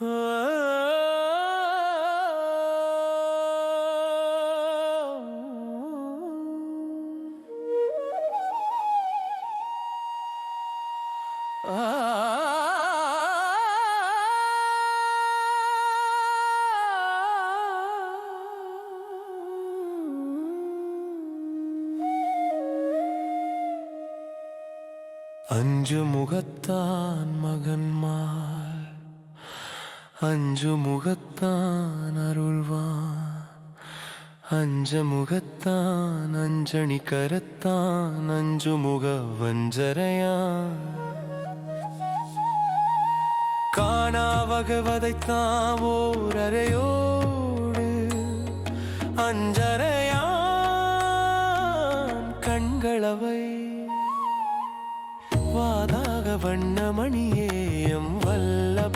அஞ்சு முகத்தான் மகன்மா. அஞ்சு முகத்தான் அருள்வான். அஞ்ச முகத்தான் அஞ்சணி கரத்தான் அஞ்சு முக வஞ்சரையான் காணா வகவதைத்தான் ஓர் அறையோடு அஞ்சரையான். கண்களவை வாதாக வண்ணமணியேயம் வல்ல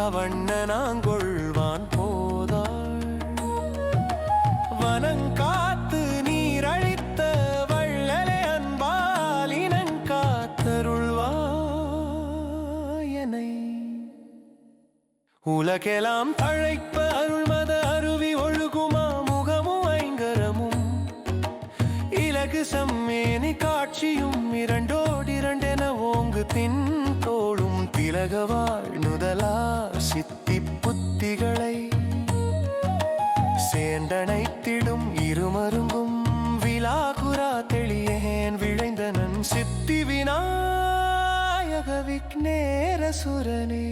நாதாக போதாள். வனங்காத்து நீரழித்த வள்ளலே அன்பால் காத்தருள்வாயனை. உலகெல்லாம் தழைப்ப அருள்மத அருவி ஒழுகுமா முகமும் ஐங்கரமும். இலகு சம்மேனி காட்சியும் இரண்டோடிரண்டென ஓங்கு தின் தோளும் திலகவாழ் நுதலா சித்தி புத்திகளை சேண்டனைத்திடும் இருமருங்கும் விலாகுரா தெளியேன் விழைந்தனன் சித்தி விநாயக விக்னேர சுரனே